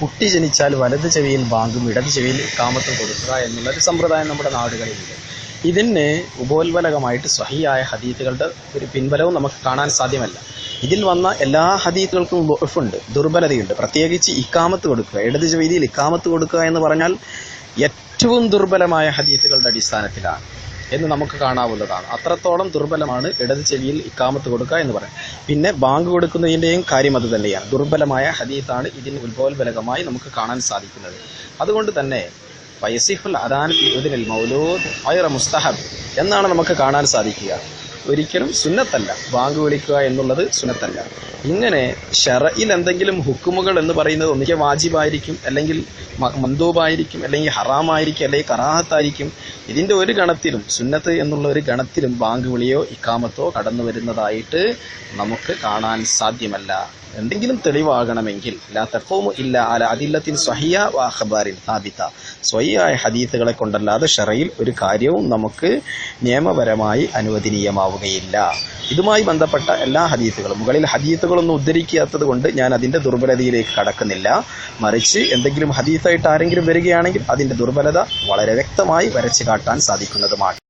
കുട്ടി ജനിച്ചാൽ വലത് ചെവിയിൽ ബാങ്കും ഇടത് ചെവിയിൽ കാമത്തും കൊടുക്കുക എന്നുള്ള ഒരു സമ്പ്രദായം നമ്മുടെ നാടുകളിലുണ്ട്. ഇതിന് ഉപോത്ബലകമായിട്ട് സഹിയായ ഹദീത്തുകളുടെ ഒരു പിൻബലവും നമുക്ക് കാണാൻ സാധ്യമല്ല. ഇതിൽ വന്ന എല്ലാ ഹദീത്തുകൾക്കും ഉണ്ട് ദുർബലതയുണ്ട്. പ്രത്യേകിച്ച് ഇക്കാമത്ത് കൊടുക്കുക ഇടത് ചെവിയിൽ ഇക്കാമത്ത് കൊടുക്കുക എന്ന് പറഞ്ഞാൽ ഏറ്റവും ദുർബലമായ ഹദീത്തുകളുടെ അടിസ്ഥാനത്തിലാണ്. എന്ന് നമുക്ക് കാണാവുന്നതാണ്. അത്രത്തോളം ദുർബലമാണ് ഇടത് ചെവിയിൽ ഇക്കാമത്ത് കൊടുക്കുക എന്ന് പറയാം. പിന്നെ ബാങ്ക് കൊടുക്കുന്നതിന്റെയും കാര്യം അത് തന്നെയാണ്. ദുർബലമായ ഹദീത്താണ് ഇതിന് ഉത്ബോത്ബലകമായി നമുക്ക് കാണാൻ സാധിക്കുന്നത്. അതുകൊണ്ട് തന്നെ വയസിഫുൽ അദാൻ ഇതിനിൽ മൗലൂദ് ഐറ മുസ്തഹബ് എന്നാണ് നമുക്ക് കാണാൻ സാധിക്കുക. ഒരിക്കലും സുന്നത്തല്ല. ബാങ്ക് വിളിക്കുക എന്നുള്ളത് സുന്നത്തല്ല. ഇങ്ങനെ ഷറയിൽ എന്തെങ്കിലും ഹുക്കുമുകൾ എന്ന് പറയുന്നത് ഒന്നിക്കെ വാജിബായിരിക്കും അല്ലെങ്കിൽ മന്ദൂബായിരിക്കും അല്ലെങ്കിൽ ഹറാമായിരിക്കും അല്ലെങ്കിൽ കറാഹത്തായിരിക്കും. ഇതിന്റെ ഒരു ഗണത്തിലും സുന്നത്ത് എന്നുള്ള ഒരു ഗണത്തിലും ബാങ്ക് വിളിയോ ഇക്കാമത്തോ കടന്നു വരുന്നതായിട്ട് നമുക്ക് കാണാൻ സാധ്യമല്ല. എന്തെങ്കിലും തെളിവാകണമെങ്കിൽ ലാ ഇല്ല അല അതില്ലത്തിൻ സ്ഥാപിത സ്വഹിയായ ഹദീത്തുകളെ കൊണ്ടല്ലാതെ ഷറയിൽ ഒരു കാര്യവും നമുക്ക് നിയമപരമായി അനുവദനീയമാവുകയില്ല. ഇതുമായി ബന്ധപ്പെട്ട എല്ലാ ഹദീത്തുകളും മുകളിൽ ഹദീത്തുകളൊന്നും ഉദ്ധരിക്കാത്തത് കൊണ്ട് ഞാൻ അതിന്റെ ദുർബലതയിലേക്ക് കടക്കുന്നില്ല. മറിച്ച് എന്തെങ്കിലും ഹദീത്തായിട്ട് ആരെങ്കിലും വരികയാണെങ്കിൽ അതിന്റെ ദുർബലത വളരെ വ്യക്തമായി വരച്ചു കാട്ടാൻ സാധിക്കുന്നതുമാണ്.